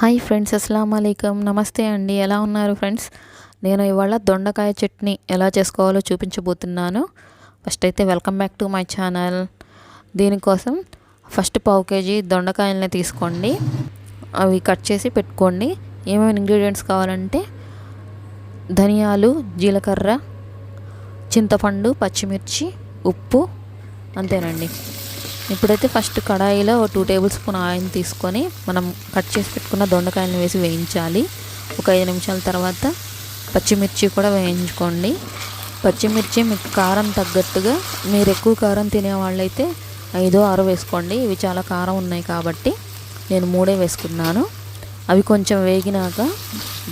Hi friends అస్సలం అయికం నమస్తే అండి. ఎలా ఉన్నారు ఫ్రెండ్స్? నేను ఇవాళ దొండకాయ చట్నీ ఎలా చేసుకోవాలో చూపించబోతున్నాను. ఫస్ట్ అయితే welcome back to my channel. దీనికోసం ఫస్ట్ పావు కేజీ దొండకాయలని తీసుకోండి. అవి కట్ చేసి పెట్టుకోండి. ఏమేమి ఇంగ్రీడియంట్స్ కావాలంటే ధనియాలు జీలకర్ర చింతపండు పచ్చిమిర్చి ఉప్పు అంతేనండి. ఇప్పుడైతే ఫస్ట్ కడాయిలో టూ టేబుల్ స్పూన్ ఆయిల్ తీసుకొని మనం కట్ చేసి పెట్టుకున్న దొండకాయలను వేసి వేయించాలి. ఒక ఐదు నిమిషాల తర్వాత పచ్చిమిర్చి కూడా వేయించుకోండి. పచ్చిమిర్చి మీకు కారం తగ్గట్టుగా మీరు ఎక్కువ కారం తినే వాళ్ళైతే ఐదో ఆరు వేసుకోండి. ఇవి చాలా కారం ఉన్నాయి కాబట్టి నేను మూడే వేసుకున్నాను. అవి కొంచెం వేగినాక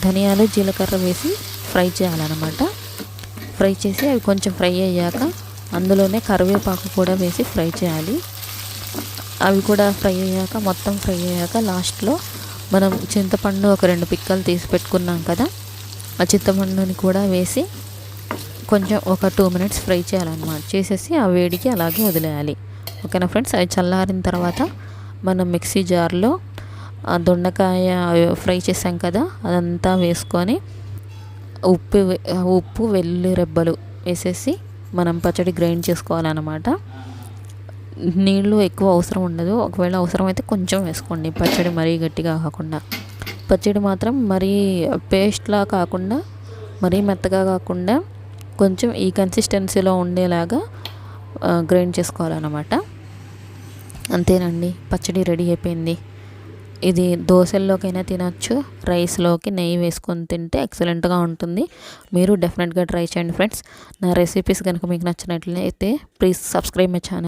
ధనియాలు జీలకర్ర వేసి ఫ్రై చేయాలన్నమాట. ఫ్రై చేసి అవి కొంచెం ఫ్రై అయ్యాక అందులోనే కరివేపాకు కూడా వేసి ఫ్రై చేయాలి. అవి కూడా ఫ్రై అయ్యాక మొత్తం ఫ్రై అయ్యాక లాస్ట్లో మనం చింతపండు ఒక రెండు పిక్కలు తీసి పెట్టుకున్నాం కదా ఆ చింతపండుని కూడా వేసి కొంచెం ఒక టూ మినిట్స్ ఫ్రై చేయాలన్నమాట. చేసేసి ఆ వేడికి అలాగే వదిలేయాలి. ఓకేనా ఫ్రెండ్స్? అవి చల్లారిన తర్వాత మనం మిక్సీ జార్లో దొండకాయ ఫ్రై చేసాం కదా అదంతా వేసుకొని ఉప్పు ఉప్పు వెల్లుల్లి రెబ్బలు వేసేసి మనం పచ్చడి గ్రైండ్ చేసుకోవాలన్నమాట. నీళ్ళు ఎక్కువ అవసరం ఉండదు. ఒకవేళ అవసరమైతే కొంచెం వేసుకోండి. పచ్చడి మరీ గట్టిగా కాకుండా. పచ్చడి మాత్రం మరీ పేస్ట్లా కాకుండా మరీ మెత్తగా కాకుండా కొంచెం ఈ కన్సిస్టెన్సీలో ఉండేలాగా గ్రైండ్ చేసుకోవాలన్నమాట. అంతేనండి. పచ్చడి రెడీ అయిపోయింది. ఇది దోశల్లోకైనా తినచ్చు రైస్లోకి నెయ్యి వేసుకొని తింటే ఎక్సలెంట్గా ఉంటుంది. మీరు డెఫినెట్గా ట్రై చేయండి ఫ్రెండ్స్. నా రెసిపీస్ కనుక మీకు నచ్చినట్లయితే ప్లీజ్ సబ్స్క్రైబ్ మై ఛానల్.